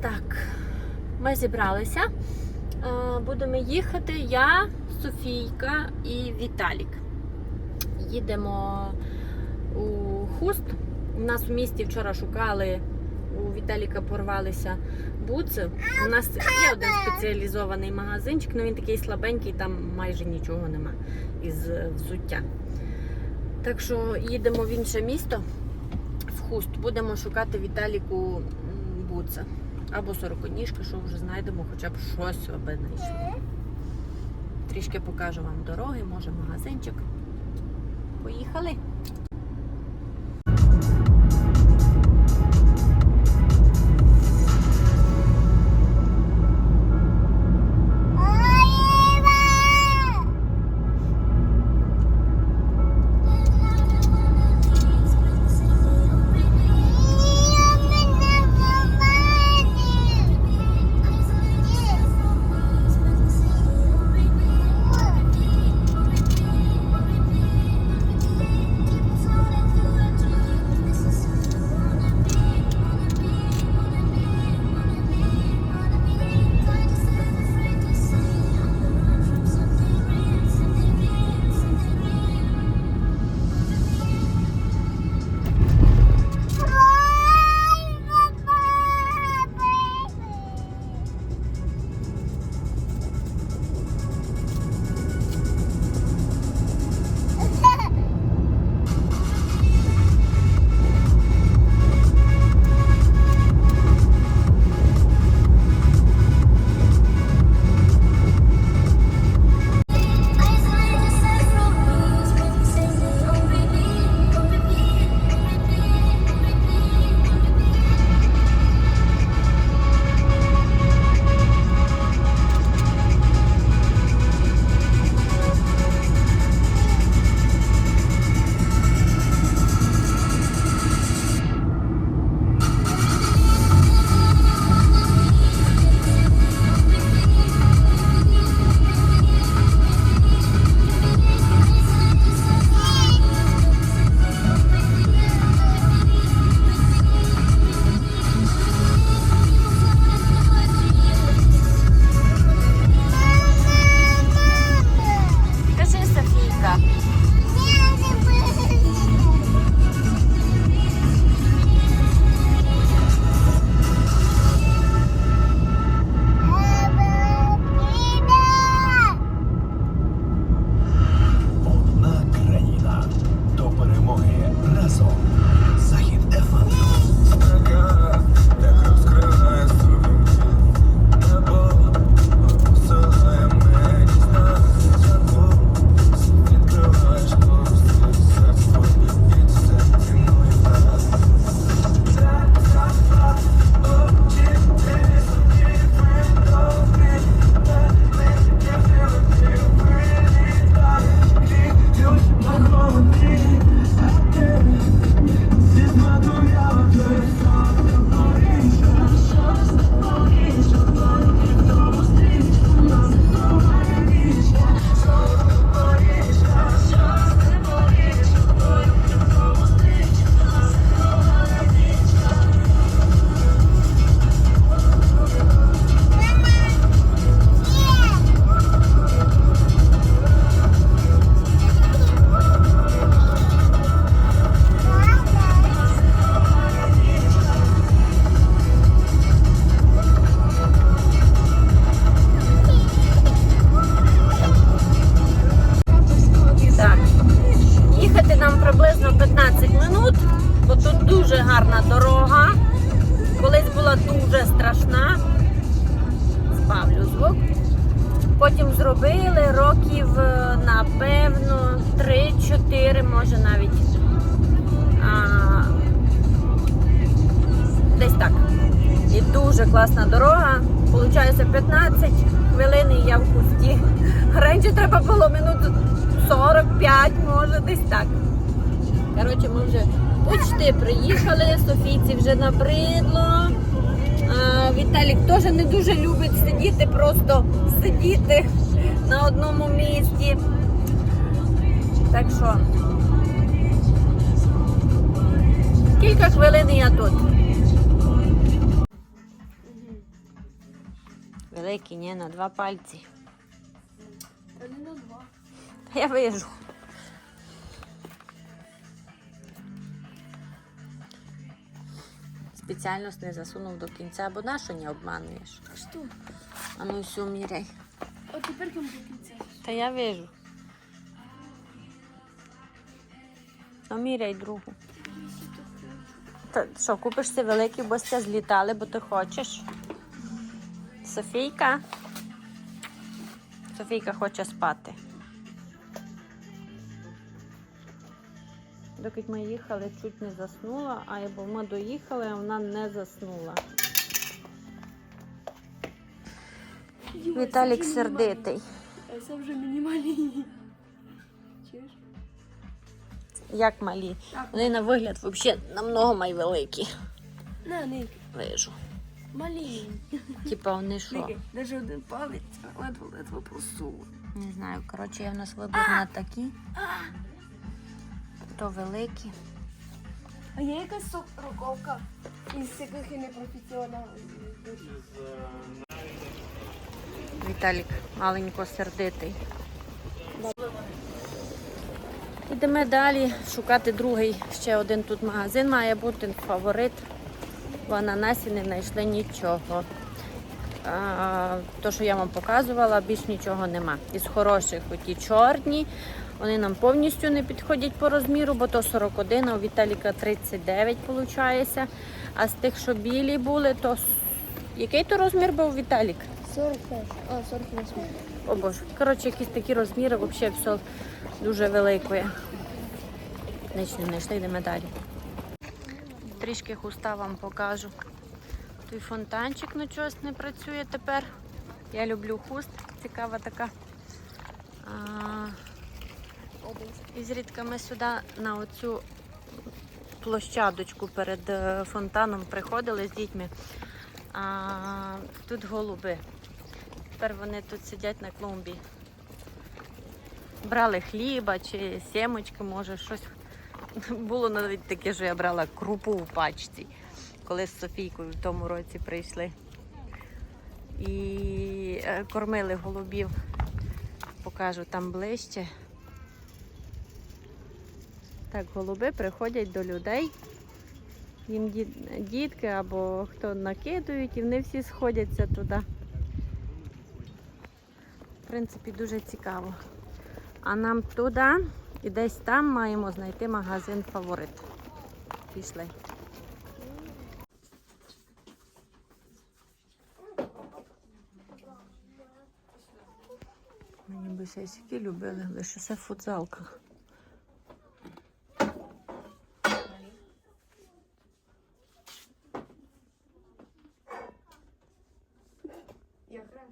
Так, ми зібралися. Е, Будемо їхати я, Софійка і Віталік. Їдемо у Хуст. У нас в місті вчора шукали, у Віталіка порвалися буци. У нас є один спеціалізований магазинчик, але він такий слабенький, там майже нічого нема із взуття. Так що їдемо в інше місто, в Хуст. Будемо шукати Віталіку м, буци. Або сороконіжки, що вже знайдемо, хоча б щось знайшли. Трішки покажу вам дороги, може магазинчик. Поїхали. Потім зробили років, е, напевно, 3-4, може навіть. А, десь так. І дуже класна дорога. Получається 15 хвилин і я в кусті. Раніше треба було минут 45, може, десь так. Коротше, ми вже почти приїхали, Софійці вже набридло. Віталік теж не дуже любить сидіти, просто сидіти на одному місці. Так що кілька хвилин я тут. великий, ні, на два пальці. Та не на два. Я вижу. Спеціально не засунув до кінця, бо на що не обмануєш? Що? А ну все, міряй. От тепер кому кінця. Та я вижу. Ну, міряй другу. Що, купиш ці великі, бо сте злітали, бо ти хочеш. Софійка. Софійка хоче спати. Доки ми їхали, чуть не заснула, а бо ми доїхали, а вона не заснула. Віталік сердитий. Це вже мінімальні. Чуєш? Як малі. Так. Вони на вигляд взагалі намного майвеликі. На, не, Вижу. маленькі. Типа вони що? Навіть один палець ледве-ледве просув. Не знаю. Коротше, є в нас вибір на такі. То великі. А є якась сороковка із таких і непрофесіоналів? Віталік маленько сердитий. Йдемо далі шукати другий. Ще один тут магазин має бути фаворит. В ананасі не знайшли нічого. А, то, що я вам показувала, більш нічого нема. Із хороших оті чорні. Вони нам повністю не підходять по розміру, бо то 41, а у Віталіка 39 виходить. А з тих, що білі були, то який то розмір був Віталік? 45. А, 48. О боже. Коротше, якісь такі розміри, взагалі все дуже велике. Ніч не знайшли, йдемо далі. Трішки хуста вам покажу. Той фонтанчик ну чогось не працює тепер. Я люблю хуст, цікава така. А, і зрідка ми сюди на оцю площадочку перед е, фонтаном приходили з дітьми. А, тут голуби. Тепер вони тут сидять на клумбі. Брали хліба чи сімочки, може, щось. Було навіть таке, що я брала крупу в пачці, коли з Софійкою в тому році прийшли. І е, кормили голубів. Покажу там ближче. Так, голуби приходять до людей. Їм дітки або хто накидують, і вони всі сходяться туди. В принципі, дуже цікаво. А нам туди і десь там маємо знайти магазин фаворит. Пішли. Мені би сясіки любили, лише це в футзалках. Якраз.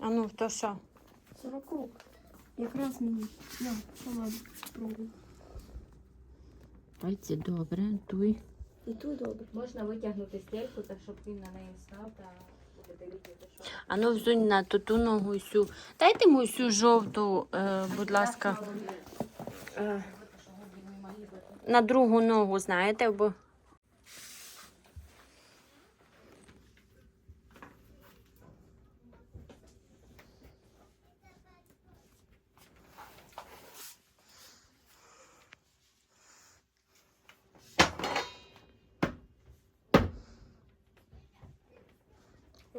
А ну, то що? Сороковка. Якраз мені. На, сама спробуй. Пальці добре, туй. І тут добре. Можна витягнути стельку, так щоб він на неї став та що. А ну взунь на ту, ту ногу і сю. Дайте йому цю жовту, е, будь ласка. Е, на другу ногу, знаєте, бо.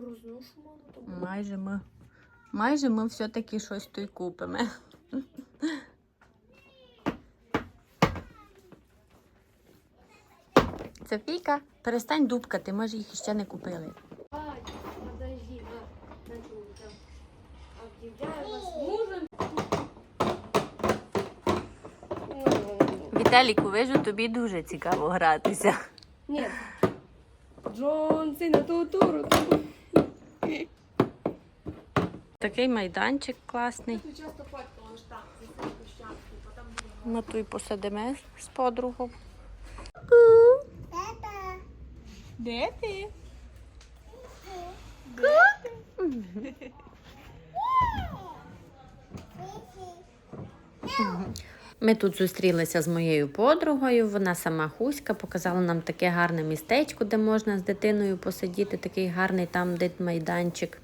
Розношу мало тобі. Майже ми. Майже ми все-таки щось тут купимо. Софійка, перестань дубкати, ми ж їх ще не купили. Подожди. Віталіку, вижу, тобі дуже цікаво гратися. Нет. Джон Сина Тутуру. Такий майданчик класний. Ми тут посидимо з подругою. Де ти? Ми тут зустрілися з моєю подругою. Вона сама хуська, показала нам таке гарне містечко, де можна з дитиною посидіти, такий гарний там майданчик.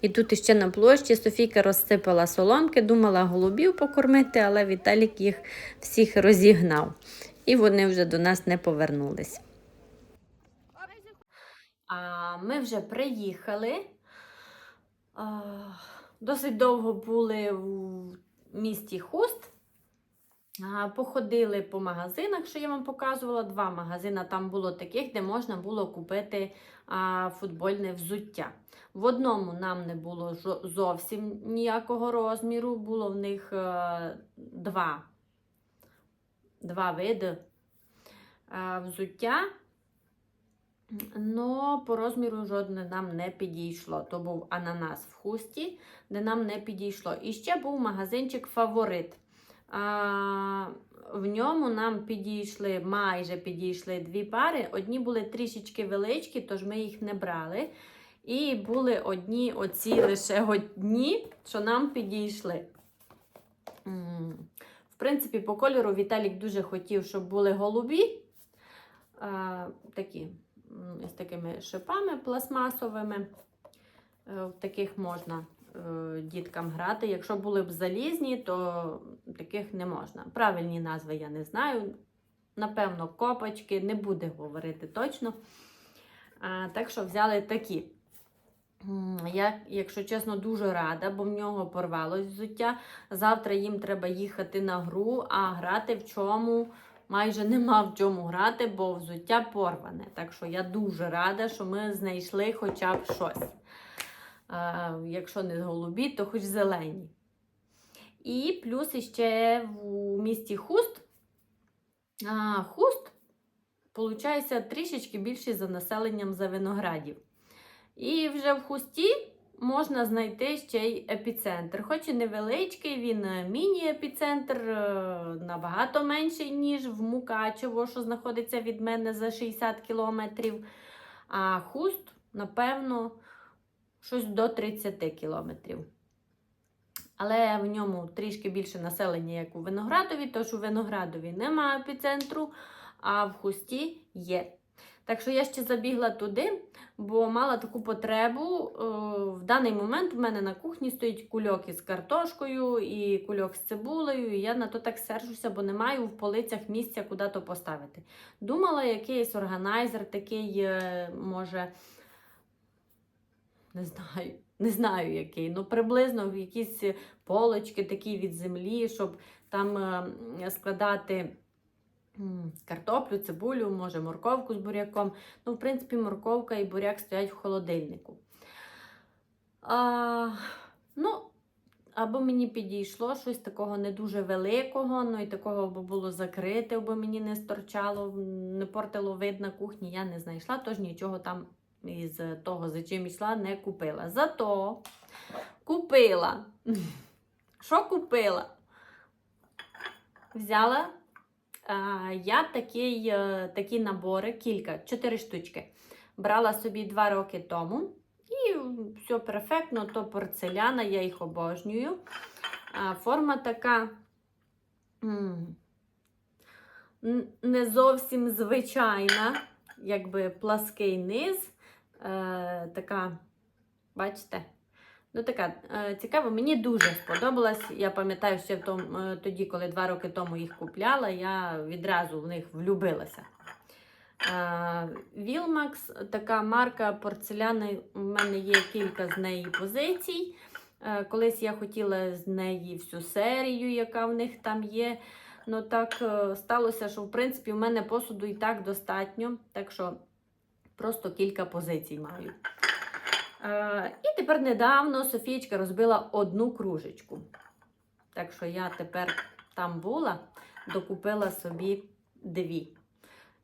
І тут іще на площі Софійка розсипала соломки, думала голубів покормити, але Віталік їх всіх розігнав. І вони вже до нас не повернулись. А ми вже приїхали. Досить довго були в місті Хуст. А, Походили по магазинах, що я вам показувала. Два магазини там було таких, де можна було купити а, футбольне взуття. В одному нам не було зовсім ніякого розміру, було в них е, два, два види е, взуття. Но по розміру жодне нам не підійшло. То був ананас в хусті, де нам не підійшло. І ще був магазинчик Фаворит. В ньому нам підійшли, майже підійшли дві пари. Одні були трішечки величкі, тож ми їх не брали. І були одні, оці лише одні, що нам підійшли. В принципі, по кольору Віталік дуже хотів, щоб були голубі. Такі з такими шипами пластмасовими. Е, таких можна діткам грати. Якщо були б залізні, то таких не можна. Правильні назви я не знаю. Напевно, копочки, не буде говорити точно. А, так що взяли такі. Я, якщо чесно, дуже рада, бо в нього порвалось взуття. Завтра їм треба їхати на гру, а грати в чому майже нема в чому грати, бо взуття порване. Так що я дуже рада, що ми знайшли хоча б щось. Якщо не голубі, то хоч зелені. І плюс іще в місті Хуст. Хуст, виходить, трішечки більший за населенням за виноградів. І вже в хусті можна знайти ще й епіцентр. Хоч і невеличкий, він е, міні-епіцентр, е, набагато менший, ніж в Мукачево, що знаходиться від мене за 60 кілометрів. А хуст, напевно, щось до 30 кілометрів. Але в ньому трішки більше населення, як у Виноградові, тож у Виноградові немає епіцентру, а в хусті є. Так що я ще забігла туди, бо мала таку потребу. Е, В даний момент в мене на кухні стоїть кульок із картошкою і кульок з цибулею. І я на то так сержуся, бо не маю в полицях місця, куди то поставити. Думала, якийсь органайзер такий, е, може, не знаю, не знаю який. Ну, приблизно в якісь полочки такі від землі, щоб там е, складати. Картоплю, цибулю, може морковку з буряком. Ну, в принципі, морковка і буряк стоять в холодильнику. А, ну, або мені підійшло щось такого не дуже великого, ну і такого бо було закрите, бо мені не сторчало, не портило вид на кухні, я не знайшла, тож нічого там із того, за чим йшла, не купила. Зато купила. Що купила? Взяла а, я такий, е, такі набори, кілька, чотири штучки. Брала собі два роки тому. І все перфектно, то порцеляна, я їх обожнюю. А, форма така не зовсім звичайна, якби плаский низ. Е, така, бачите? Ну, така е, цікава, мені дуже сподобалась. Я пам'ятаю, ще в том, е, тоді, коли два роки тому їх купляла, я відразу в них влюбилася. Вілмакс, така марка порцеляни, у мене є кілька з неї позицій. Е, Колись я хотіла з неї всю серію, яка в них там є. Ну так е, сталося, що в принципі в мене посуду і так достатньо, так що просто кілька позицій маю. Е, І тепер недавно Софієчка розбила одну кружечку. Так що я тепер там була, докупила собі дві.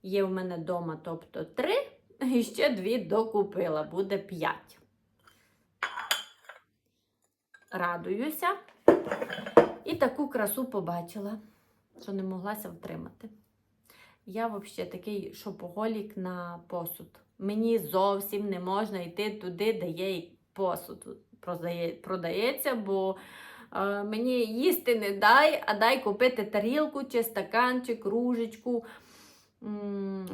Є в мене вдома, тобто три, і ще дві докупила, буде п'ять. Радуюся. І таку красу побачила, що не моглася втримати. Я взагалі такий шопоголік на посуд. Мені зовсім не можна йти туди, де є посуд продається, бо Е, Мені їсти не дай, а дай купити тарілку чи стакан, чи кружечку.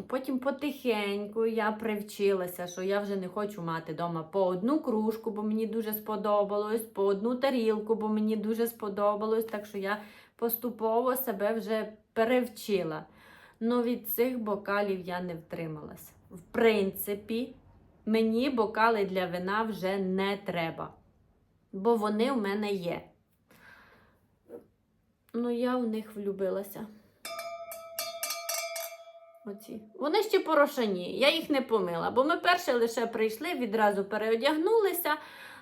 Потім потихеньку я привчилася, що я вже не хочу мати вдома по одну кружку, бо мені дуже сподобалось, по одну тарілку, бо мені дуже сподобалось. Так що я поступово себе вже перевчила. Ну від цих бокалів я не втрималась. В принципі, мені бокали для вина вже не треба, бо вони в мене є. Ну, я в них влюбилася. Оці. Вони ще порошані, я їх не помила, бо ми перше лише прийшли, відразу переодягнулися.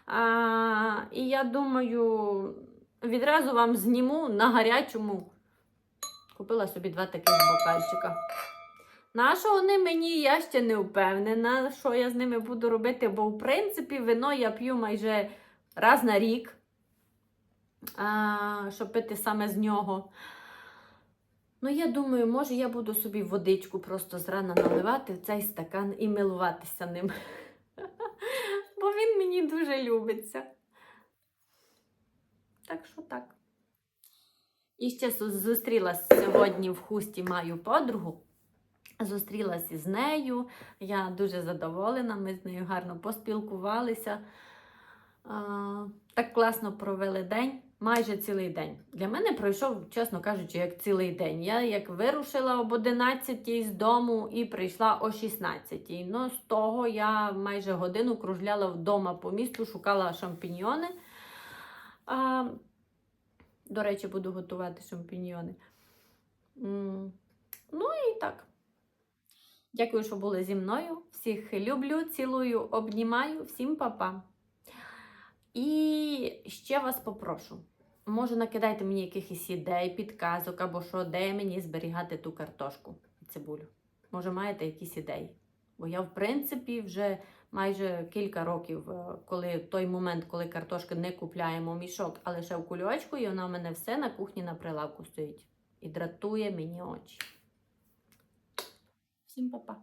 А, і я думаю, відразу вам зніму на гарячому. Купила собі два таких бокальчика. На що вони мені, я ще не впевнена, що я з ними буду робити, бо в принципі вино я п'ю майже раз на рік, а, щоб пити саме з нього. Ну, я думаю, може, я буду собі водичку просто зрана наливати в цей стакан і милуватися ним. Бо він мені дуже любиться. Так що так. І ще зу- зустрілась сьогодні в хусті маю подругу. Зустрілася з нею. Я дуже задоволена, ми з нею гарно поспілкувалися. Так класно провели день, майже цілий день. Для мене пройшов, чесно кажучи, як цілий день. Я як вирушила об 11 з дому і прийшла о 16. Ну, з того я майже годину кружляла вдома по місту, шукала шампіньйони. А, до речі, буду готувати шампіньйони. Ну і так. Дякую, що були зі мною. Всіх люблю, цілую, обнімаю. Всім па-па. І ще вас попрошу. Може, накидайте мені якихось ідей, підказок або що, де мені зберігати ту картошку і цибулю. Може, маєте якісь ідеї? Бо я, в принципі, вже майже кілька років, е, коли той момент, коли картошки не купляємо мішок, а лише в кульочку, і вона в мене все на кухні на прилавку стоїть. І дратує мені очі. Всім па-па.